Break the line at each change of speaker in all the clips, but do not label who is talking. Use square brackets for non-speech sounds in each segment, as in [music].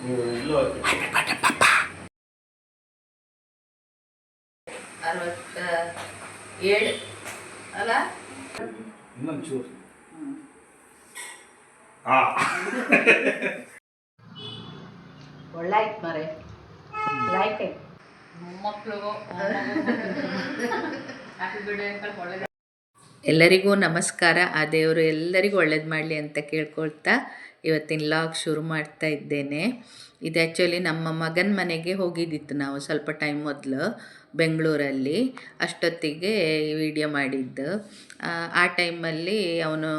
ನೀವು ಇಲ್ಲೂ
ಅರವತ್ತ ಏಳು ಅಲ್ಲ?
ಇನ್ನೊಂದು ಚೂರು ಹಾಂ
ಒಳ್ಳೆ ಆಯ್ತು ಮರೆ ಲೈಕ್ ಆಯ್ತು ಮೊಮ್ಮಕ್ಳಿಗೂ ಹ್ಯಾಪಿ ಬರ್ಡೇ ಅಂಕಲ್. ಒಳ್ಳೆ ಎಲ್ಲರಿಗೂ ನಮಸ್ಕಾರ. ಆ ದೇವರು ಎಲ್ಲರಿಗೂ ಒಳ್ಳೇದು ಮಾಡಲಿ ಅಂತ ಕೇಳ್ಕೊಳ್ತಾ ಇವತ್ತಿನ ಲಾಗ್ ಶುರು ಮಾಡ್ತಾ ಇದ್ದೇನೆ. ಇದು ಆ್ಯಕ್ಚುಲಿ ನಮ್ಮ ಮಗನ ಮನೆಗೆ ಹೋಗಿದ್ದಿತ್ತು ನಾವು ಸ್ವಲ್ಪ ಟೈಮ್ ಮೊದಲು ಬೆಂಗಳೂರಲ್ಲಿ. ಅಷ್ಟೊತ್ತಿಗೆ ವಿಡಿಯೋ ಮಾಡಿದ್ದು. ಆ ಟೈಮಲ್ಲಿ ಅವನು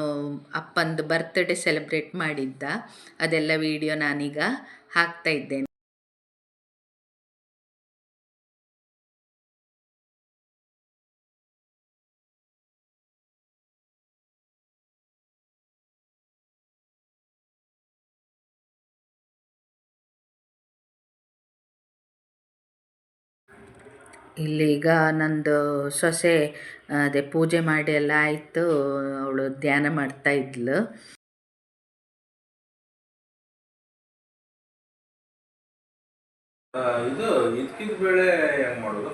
ಅಪ್ಪಂದು ಬರ್ತ್ಡೇ ಸೆಲೆಬ್ರೇಟ್ ಮಾಡಿದ್ದ. ಅದೆಲ್ಲ ವಿಡಿಯೋ ನಾನೀಗ ಹಾಕ್ತಾ ಇದ್ದೇನೆ. ಇಲ್ಲಿ ಈಗ ನಂದು ಸೊಸೆ ಅದೇ ಪೂಜೆ ಮಾಡಿ ಎಲ್ಲ ಆಯಿತು ಅವಳು ಧ್ಯಾನ ಮಾಡ್ತಾ ಇದ್ಲು.
ಇದು ಇದಕ್ಕಿದ ಬೇಳೆ ಹೆಂಗ್ ಮಾಡೋದು?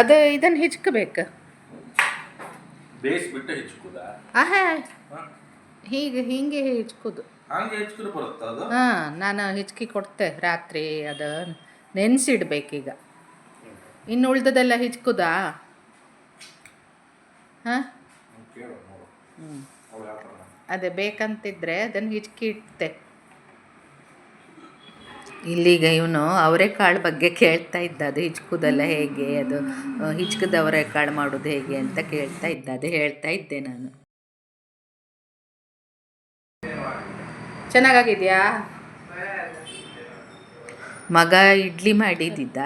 ಅದು ಇದನ್ನು ಹಿಚ್ಕಬೇಕು.
ಬೇಯಿಸ್ಬಿಟ್ಟು ಹೆಚ್ಕುದ?
ಆಹಾ ಹೀಗೆ ಹೀಗೆ ಹಿಚ್ಕೋದು.
ಹಂಗೆ ಹೆಚ್ಕಿದ್ರೆ ಬರುತ್ತಾ ಅದು?
ಹಾಂ ನಾನು ಹಿಚ್ಕಿ ಕೊಡ್ತೆ ರಾತ್ರಿ ಅದು ನೆನೆಸಿಡ್ಬೇಕೀಗ. ಇನ್ನು ಉಳ್ದದೆಲ್ಲ ಹಿಚ್ಕುದಾ. ಅದೇ ಬೇಕಂತಿದ್ರೆ ಅದನ್ನು ಹಿಚ್ಕಿ ಇಟ್ತೆ ಇಲ್ಲಿಗ ಇವನು ಅವರೆಕಾಳು ಬಗ್ಗೆ ಕೇಳ್ತಾ ಇದ್ದ. ಅದು ಹಿಚ್ಕುದಲ್ಲ ಹೇಗೆ? ಅದು ಹಿಚ್ಕದ ಅವರೆಕಾಳು ಮಾಡೋದು ಹೇಗೆ ಅಂತ ಕೇಳ್ತಾ ಇದ್ದ. ಅದು ಹೇಳ್ತಾ ಇದ್ದೆ ನಾನು. ಚೆನ್ನಾಗಿದೆಯಾ ಮಗ ಇಡ್ಲಿ ಮಾಡಿದ್ದಿದ್ದ.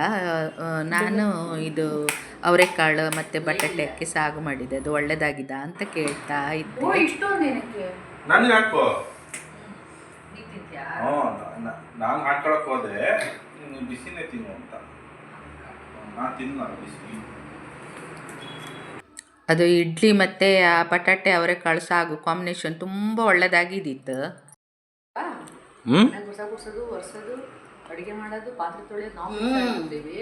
ನಾನು ಇದು ಅವರೆಕಾಳು ಮತ್ತು ಬಟಾಟೆ ಹಾಕಿ ಸಾಗು ಮಾಡಿದ್ದೆ ಅದು ಒಳ್ಳೇದಾಗಿದ್ದ ಅಂತ ಕೇಳ್ತಾ ಇದ್ದೆ.
ನನಗೆ ಹಾಕೋ. ಹ್ಞೂ ನಾನು ಹಾಕೊಳಕ್ ಹೋದೆ. ನೀನು ಬಿಸಿನೇ ತಿನ್ನು ಅಂತ. ನಾನು ತಿನ್ನ ಬಿಸಿ.
ಅದು ಇಡ್ಲಿ ಮತ್ತು ಆ ಬಟಾಟೆ ಅವರೆಕಾಳು ಸಾಗು ಕಾಂಬಿನೇಷನ್ ತುಂಬ ಒಳ್ಳೇದಾಗಿದ್ದಿತ್ತು
ಹ್ಞೂ
ಅಡುಗೆ ಮಾಡೋದು ಪಾತ್ರೆ ತೊಳೆಯೋದು ನಾವು ಮಾಡ್ತೀವಿ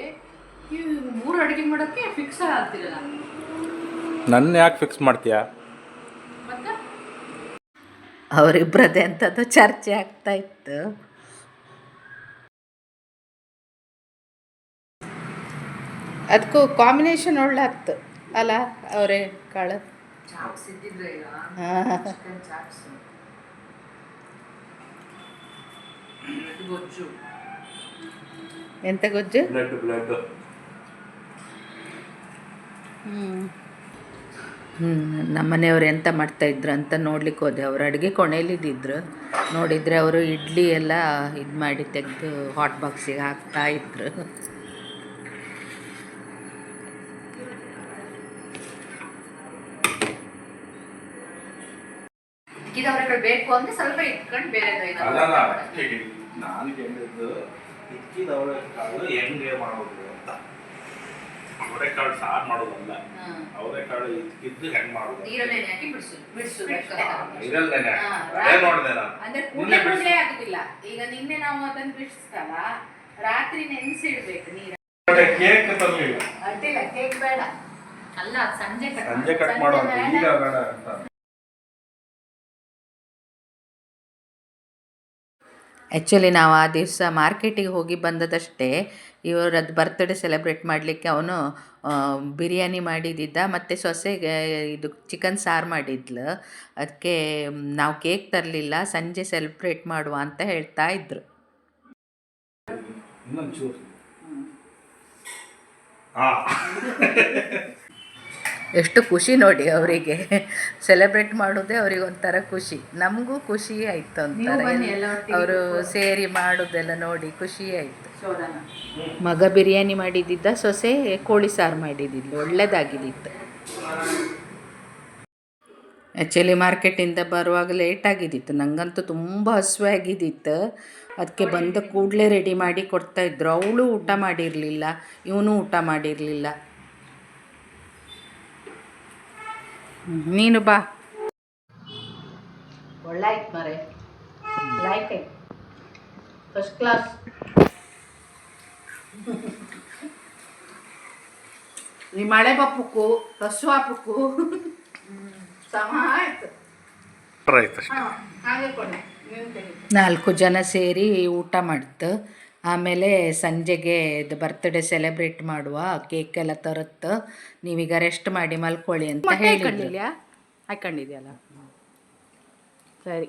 ನೀವು ಮೂರು ಅಡುಗೆ ಮಾಡೋಕ್ಕೆ ಫಿಕ್ಸ್ ಆಗ್ತಿರಲ್ಲ
ನನ್ನ ಯಾಕೆ ಫಿಕ್ಸ್ ಮಾಡ್ತೀಯಾ?
ಅವರಿಬ್ಬರದೇ ಅಂತದ್ದು ಚರ್ಚೆ ಆಗ್ತಾ ಇತ್ತು. ಅದಕ್ಕೂ ಕಾಂಬಿನೇಷನ್ ಒಳ್ಳೆ ಆಗ್ತು ಅಲ್ಲ ಅವರೇ ಕಾಳು.
ಗೊಜ್ಜು.
ಎಂತ ಗೊಜ್ಜು?
ಬ್ಲಡ್ ಹ್ಮ್.
ಹ್ಞೂ ನಮ್ಮನೆಯವ್ರು ಎಂತ ಮಾಡ್ತಾ ಇದ್ರು ಅಂತ ನೋಡ್ಲಿಕ್ಕೆ ಹೋದೆ. ಅವ್ರು ಅಡುಗೆ ಕೊನೆಯಲ್ಲಿದ್ದಿದ್ರು. ನೋಡಿದರೆ ಅವರು ಇಡ್ಲಿ ಎಲ್ಲ ಇದು ಮಾಡಿ ತೆಗೆದು ಹಾಟ್ ಬಾಕ್ಸಿಗೆ ಹಾಕ್ತಾ ಇದ್ರು.
ಬೇಕು ಅಂದ್ರೆ ಸ್ವಲ್ಪ ಇಟ್ಕೊಂಡು ಬೇರೆ
ನಾನು ಕೇಳಿದ್ದು ಇಕ್ಕಿದ ಅವರೆಕಾಳು ಹೆಂಗೆ ಮಾಡೋದು ಅಂತ. ಅವರೆಕಾಳು ಸಾರು ಮಾಡೋದಲ್ಲ. ಅವರೆಕಾಳು ಇಕ್ಕಿದ್ದು ಹೆಂಗ್ ಮಾಡೋದು
ನೀರಲ್ಲಿ ಹಾಕಿ ಬಿಡಿಸು ಬಿಡಿಸು
ಇರಲ್ದೇನೆ
ಹಾ,
ಅದೇ ನೋಡಿದೆ ನಾನು.
ಅಂದ್ರೆ ಕೂಡಲೇ ಕೂಡಲೇ ಆಗುದಿಲ್ಲ. ಈಗ ನಿನ್ನೆ ನಾವು ಅದನ್ನ ಬಿಡಿಸ್ತಲ್ಲ ರಾತ್ರಿ ನೆನೆಸಿಡ್ಬೇಕು ನೀರು.
ಕೇಕ್ ತರಲಿಲ್ಲ
ಅಡ್ಡಿಲ್ಲ ಕೇಕ್ ಬೇಡ.
ಅಲ್ಲ ಸಂಜೆ ಕಟ್
ಸಂಜೆ ಕಟ್
ಸಂಜೆ
ಮಾಡೋ
ಬೇಡ.
ಈಗ ಬೇಡ ಅಂತ.
ಆ್ಯಕ್ಚುಲಿ ನಾವು ಆ ದಿವಸ ಮಾರ್ಕೆಟಿಗೆ ಹೋಗಿ ಬಂದದಷ್ಟೇ ಇವರದ್ದು ಬರ್ತ್ಡೇ ಸೆಲೆಬ್ರೇಟ್ ಮಾಡಲಿಕ್ಕೆ ಅವನು ಬಿರಿಯಾನಿ ಮಾಡಿದ್ದಿದ್ದ ಮತ್ತು ಸೊಸೆಗೆ ಇದು ಚಿಕನ್ ಸಾರು ಮಾಡಿದ್ಲು. ಅದಕ್ಕೆ ನಾವು ಕೇಕ್ ತರಲಿಲ್ಲ ಸಂಜೆ ಸೆಲೆಬ್ರೇಟ್ ಮಾಡುವ ಅಂತ ಹೇಳ್ತಾ ಇದ್ರು.
ಇನ್ನೊಂದು ಚೂರು. ಹಾ [laughs]
ಎಷ್ಟು ಖುಷಿ ನೋಡಿ ಅವರಿಗೆ. ಸೆಲೆಬ್ರೇಟ್ ಮಾಡೋದೇ ಅವ್ರಿಗೆ ಒಂಥರ ಖುಷಿ. ನಮಗೂ ಖುಷಿ ಆಯಿತು ಅವರು ಸೇರಿ ಮಾಡೋದೆಲ್ಲ ನೋಡಿ ಖುಷಿ ಆಯಿತು. ಮಗ ಬಿರಿಯಾನಿ ಮಾಡಿದ್ದಿದ್ದ ಸೊಸೆ ಕೋಳಿ ಸಾರು ಮಾಡಿದ್ದಿದ್ದು. ಒಳ್ಳೇದಾಗಿದ್ದಿತ್ತು ಆ್ಯಕ್ಚುಲಿ ಮಾರ್ಕೆಟಿಂದ ಬರುವಾಗ ಲೇಟ್ ಆಗಿದ್ದಿತ್ತು ನನಗಂತೂ ತುಂಬ ಹಸುವೆ ಆಗಿದ್ದಿತ್ತು ಅದಕ್ಕೆ ಬಂದ ಕೂಡಲೇ ರೆಡಿ ಮಾಡಿ ಕೊಡ್ತಾಯಿದ್ರು ಅವಳು ಊಟ ಮಾಡಿರಲಿಲ್ಲ ಇವನು ಊಟ ಮಾಡಿರಲಿಲ್ಲ. ನೀನು ಬಾ. ಒಳ್ಳಾಯ್ತು ಮರೆ. ಲೈಕ್ ಆಯ್ತು ಫಸ್ಟ್ ಕ್ಲಾಸ್ ಈ ಮಳೆ ಬಪ್ಪುಕ್ಕು ಹಸು ಹಾಪುಕ್ಕು ಸಮ ಆಯ್ತು. ಹಾಗೆ ನಾಲ್ಕು ಜನ ಸೇರಿ ಊಟ ಮಾಡ್ತು. ಆಮೇಲೆ ಸಂಜೆಗೆ ಇದು ಬರ್ತ್ಡೇ ಸೆಲೆಬ್ರೇಟ್ ಮಾಡುವ ಕೇಕ್ ಎಲ್ಲ ತರತ್ ನೀವೀಗ ರೆಸ್ಟ್ ಮಾಡಿ ಮಲ್ಕೊಳ್ಳಿ ಅಂತ
ಹಾಕೊಂಡಿದ್ಯಲ್ಲ. ಸರಿ.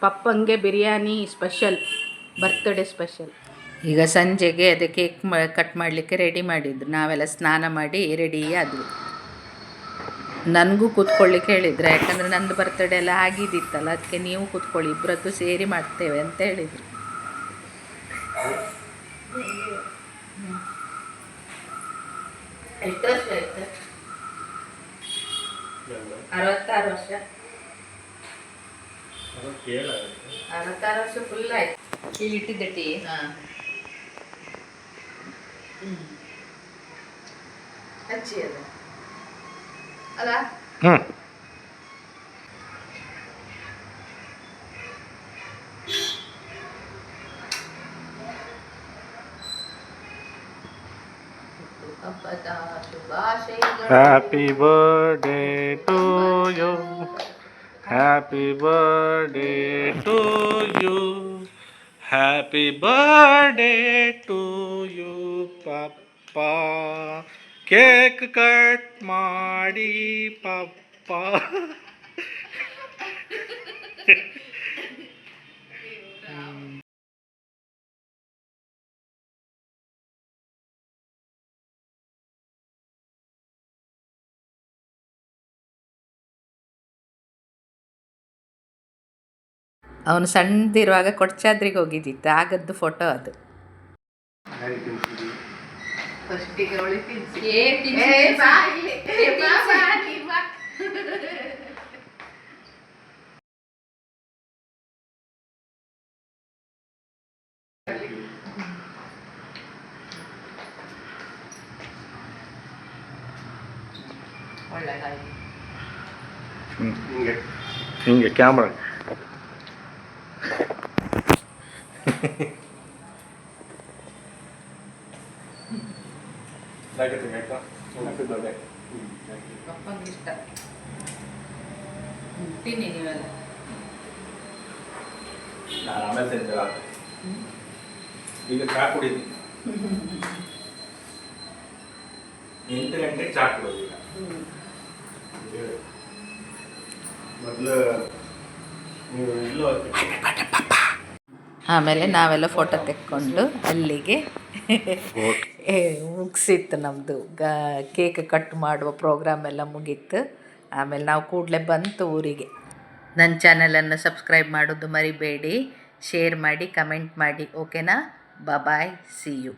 ಪಪ್ಪಂಗೆ ಬಿರಿಯಾನಿ ಸ್ಪೆಷಲ್ ಬರ್ತ್ಡೇ ಸ್ಪೆಷಲ್
ಈಗ ಸಂಜೆಗೆ ಅದೇ ಕೇಕ್ ಕಟ್ ಮಾಡಲಿಕ್ಕೆ ರೆಡಿ ಮಾಡಿದ್ರು. ನಾವೆಲ್ಲ ಸ್ನಾನ ಮಾಡಿ ರೆಡಿ ಆದ್ವಿ. ನನಗೂ ಕೂತ್ಕೊಳ್ಳಿಕ್ಕೆ ಹೇಳಿದ್ರು. ಯಾಕಂದರೆ ನಂದು ಬರ್ತಡೇ ಎಲ್ಲ ಆಗಿದ್ದಿತ್ತಲ್ಲ ಅದಕ್ಕೆ ನೀವು ಕೂತ್ಕೊಳ್ಳಿ ಇಬ್ಬರದ್ದು ಸೇರಿ ಮಾಡ್ತೇವೆ ಅಂತ ಹೇಳಿದರು. ಅರವತ್ತಾರು ವರ್ಷ. ಅರವತ್ತಾರು ವರ್ಷ ಫುಲ್ ಆಯ್ತು.
ಇಲ್ಲಿ ಇಟ್ಟಿದ್ದೆ ಟೀ?
ಹಾಂ. ಹಚ್ಚಿ ಅದು. ಅಲ್ಲ
ಹ್ಞೂ
ಹಬ್ಬದ ಶುಭಾಶಯಗಳು
happy birthday to you happy birthday to you happy birthday to you papa cake cut ಮಾಡಿ ಪಪ್ಪ.
ಅವನು ಸಣ್ಣದಿರುವಾಗ ಕೊಡ್ಚಾದ್ರಿಗೆ ಹೋಗಿದ್ದಿತ್ತು ಆಗದ್ದು ಫೋಟೋ ಅದು. ಫಸ್ಟಿಗೆ ಅವಳಿ ತಿನ್ಸಿ ಒಳ್ಳೆದಾಯ್ತು
ಹಿಂಗೆ ಹಿಂಗೆ ಕ್ಯಾಮ್ರಾ
ಪಪ್ಪಂಗೆ ಇಷ್ಟ ಹ್ಮ್, ತಿನ್ನಿ ನೀವೆಲ್ಲ.
ನಾನು ಆಮೇಲೆ ಈಗ ಚಾ ಕುಡಿತೀನಿ. ಎಂಟು ಗಂಟೆಗೆ ಚಾ ಕುಡೋದು ಈಗ. ಮೊದಲು ನೀವು ಇಲ್ಲೋ
ಆಮೇಲೆ ನಾವೆಲ್ಲ ಫೋಟೋ ತೆಕ್ಕೊಂಡು ಅಲ್ಲಿಗೆ. ಮುಗಿಸಿತ್ತು ನಮ್ಮದು ಗ, ಕೇಕ್ ಕಟ್ ಮಾಡುವ ಪ್ರೋಗ್ರಾಮ್ ಎಲ್ಲ ಮುಗೀತು. ಆಮೇಲೆ ನಾವು ಕೂಡಲೇ ಬಂತು ಊರಿಗೆ. ನನ್ನ ಚಾನಲನ್ನು ಸಬ್ಸ್ಕ್ರೈಬ್ ಮಾಡೋದು ಮರಿಬೇಡಿ. ಶೇರ್ ಮಾಡಿ ಕಮೆಂಟ್ ಮಾಡಿ ಓಕೆನಾ ಬಾಯ್ ಸಿ ಯು